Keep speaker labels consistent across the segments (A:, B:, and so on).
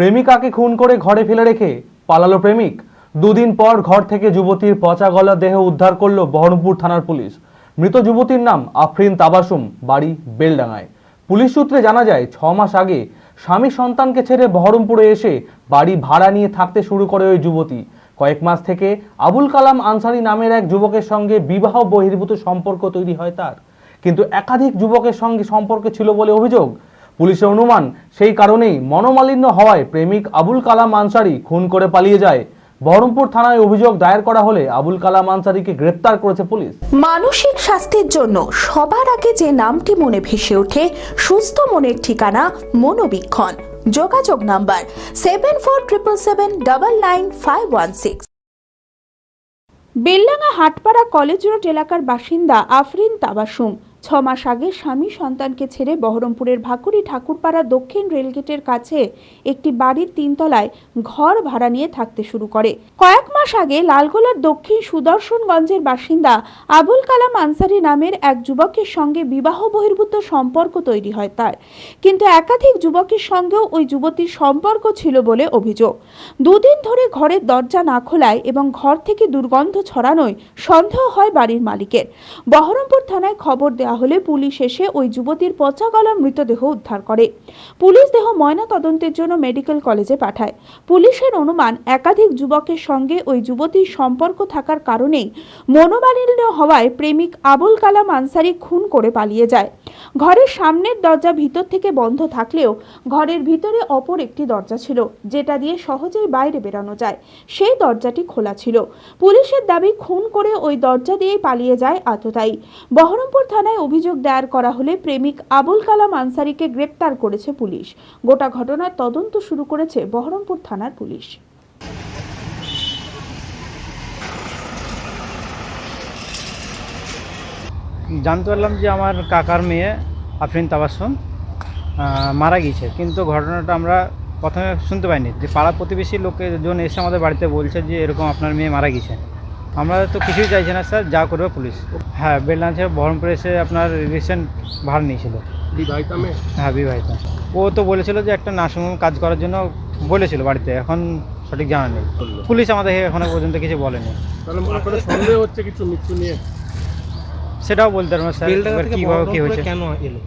A: প্রেমিকাকে খুন করে ঘরে ফেলে রেখে পালালো প্রেমিক। দুদিন পর ঘর থেকে যুবতীর পচা গলা দেহ উদ্ধার করল বহরমপুর থানার পুলিশ। মৃত যুবতীর নাম আফরিন তাবাসুম, বাড়ি বেলডাঙায় পুলিশ সূত্রে জানা যায়, ছ মাস আগে স্বামী সন্তানকে ছেড়ে বহরমপুরে এসে বাড়ি ভাড়া নিয়ে থাকতে শুরু করে ওই যুবতী। কয়েক মাস থেকে আবুল কালাম আনসারি নামের এক যুবকের সঙ্গে বিবাহ বহির্ভূত সম্পর্ক তৈরি হয় তার। কিন্তু একাধিক যুবকের সঙ্গে সম্পর্ক ছিল বলে অভিযোগ পুলিশের অনুমান সেই কারণেই মনোমালিন্য হওয়ায় প্রেমিক আবুল কালাম আনসারি খুন করে পালিয়ে যায়। বহরমপুর থানায় অভিযোগ দায়ের করা হলে আবুল কালাম আনসারিকে গ্রেপ্তার করেছে পুলিশ।
B: মানসিক স্বাস্থ্যের জন্য সবার আগে যে নামটি মনে ভেসে ওঠে সুস্থ মনের ঠিকানা মনোবীক্ষণ। যোগাযোগ number seven four triple seven double nine five one six Bellanga Hatpara college road এলাকার বাসিন্দা আফরিন তাবাসুম ছ মাস আগে স্বামী সন্তানকে ছেড়ে বহরমপুরের ভাকুরি ঠাকুরপাড়া দক্ষিণ রেলগেটের কাছে একটি বাড়ির তিনতলায় ঘর ভাড়া নিয়ে থাকতে শুরু করে। কয়েক মাস আগে লালগোলার দক্ষিণ সুদর্শনগঞ্জের বাসিন্দা আবুল কালাম আনসারি নামের এক যুবকের সঙ্গে বিবাহ বহির্ভূত সম্পর্ক তৈরি হয় তার। কিন্তু একাধিক যুবকের সঙ্গেও ওই যুবতীর সম্পর্ক ছিল বলে অভিযোগ। দুদিন ধরে ঘরের দরজা না খোলায় এবং ঘর থেকে দুর্গন্ধ ছড়ানোয় সন্দেহ হয় বাড়ির মালিকের। বহরমপুর থানায় খবর দেওয়া হলে পুলিশ এসে ওই যুবতীর পচা গলা মৃতদেহ উদ্ধার করে। পুলিশ দেহ ময়না তদন্তের জন্য মেডিকেল কলেজে পাঠায়। পুলিশের অনুমান, একাধিক যুবকের সঙ্গে ওই যুবতীর সম্পর্ক থাকার কারণেই মনোমালিন্য হওয়ায় প্রেমিক আবুল কালাম আনসারি খুন করে পালিয়ে যায়। ঘরের সামনের দরজা ভিতর থেকে বন্ধ থাকলেও ঘরের ভিতরে অপর একটি দরজা ছিল, যেটা দিয়ে সহজেই বাইরে বেরানো যায়। সেই দরজাটি খোলা ছিল। পুলিশের দাবি, খুন করে ওই দরজা দিয়েই পালিয়ে যায় আততায়ী বহরমপুর থানায় অভিযোগ দায়ের করা হলে প্রেমিক আবুল কালাম আনসারিকে গ্রেপ্তার করেছে পুলিশ। গোটা ঘটনার তদন্ত শুরু করেছে বহরমপুর থানার পুলিশ।
C: জানতে পারলাম যে আমার কাকার মেয়ে আফরিন তাবাসুম আহ, মারা গিয়েছে। কিন্তু ঘটনাটা আমরা প্রথমে শুনতে পাইনি যে পাড়া প্রতিবেশী লোকজন এসে আমাদের বাড়িতে বলছে যে এরকম আপনার মেয়ে মারা গিয়েছে। আমরা তো কিছুই চাইছি না স্যার যা করবে পুলিশ। হ্যাঁ থেকে বহরমপুরে এসে আপনার রিসেন্ট ভাড় নিয়েছিল।
D: বিবাহিতা
C: হ্যাঁ বিবাহিত। ও তো বলেছিল যে একটা নার্সিং হোম কাজ করার জন্য বলেছিল বাড়িতে এখন সঠিক জানা নেই। পুলিশ আমাদের এখনও পর্যন্ত কিছু বলেনি।
D: তাহলে সন্দেহ হচ্ছে কিছু মৃত্যু নিয়ে?
C: সেটাও বলতে পারব না স্যার কীভাবে কী হয়েছে?
E: কেন এলো?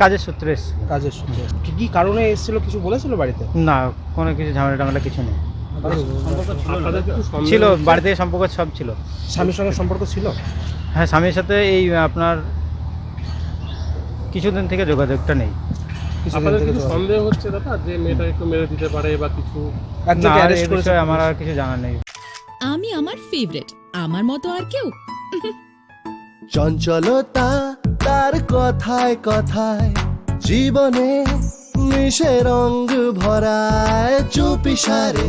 C: কাজের সূত্রে এসেছে
E: কাজের সূত্রে। কি কি কারণে এসেছিল কিছু বলেছিল বাড়িতে?
C: না কোনো কিছু ঝামেলা টামেলা কিছু নেই। ছিল
D: হচ্ছে?
C: বাড়ি থেকে সম্পর্ক সব ছিল।
E: স্বামীর সঙ্গে সম্পর্ক ছিল?
C: হ্যাঁ স্বামীর সাথে এই আপনার কিছুদিন থেকে যোগাযোগটা নেই।
E: কিছুদিন
D: আপনাদের
E: থেকে
D: কিছু
E: যোগাযোগ।
D: সন্দেহ হচ্ছে দাদা যে মেয়েটা একটু মেরে দিতে পারে বা কিছু?
C: না
E: একজনকে
C: আর
E: অ্যারেস্ট
C: এ
E: করেছে
C: বিষয়ে আমার আর কিছু জানা নেই।
F: আমি আমার ফেভারিট আমার মতো আর কেউ?
G: চঞ্চলতা তার কথায় কথায় জীবনে মিশে রঙ ভরায় চুপি সারে।